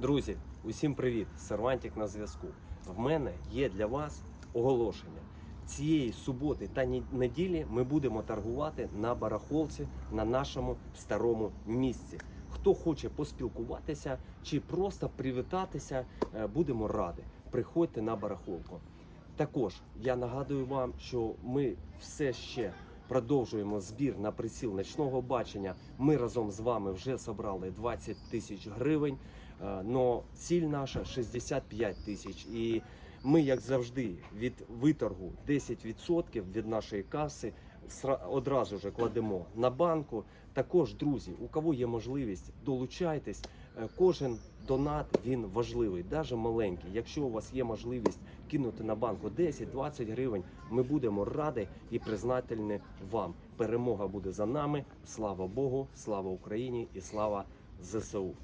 Друзі, усім привіт! Сервантик на зв'язку. В мене є для вас оголошення. Цієї суботи та неділі ми будемо торгувати на барахолці на нашому старому місці. Хто хоче поспілкуватися чи просто привітатися, е, будемо раді. Приходьте на барахолку. Також я нагадую вам, що ми все ще продовжуємо збір на приціл ночного бачення. Ми разом з вами вже зібрали 20 тисяч гривень. Е, Но ціль наша 65 тисяч. І ми, як завжди, від виторгу 10% від нашої каси одразу ж кладемо на банку. Також, друзі, у кого є можливість, долучайтесь. Е, Кожен донат він важливий, навіть маленький. Якщо у вас є можливість кинути на банку 10-20 гривень, ми будемо раді і признательні вам. Перемога буде за нами. Слава Богу, слава Україні і слава ЗСУ.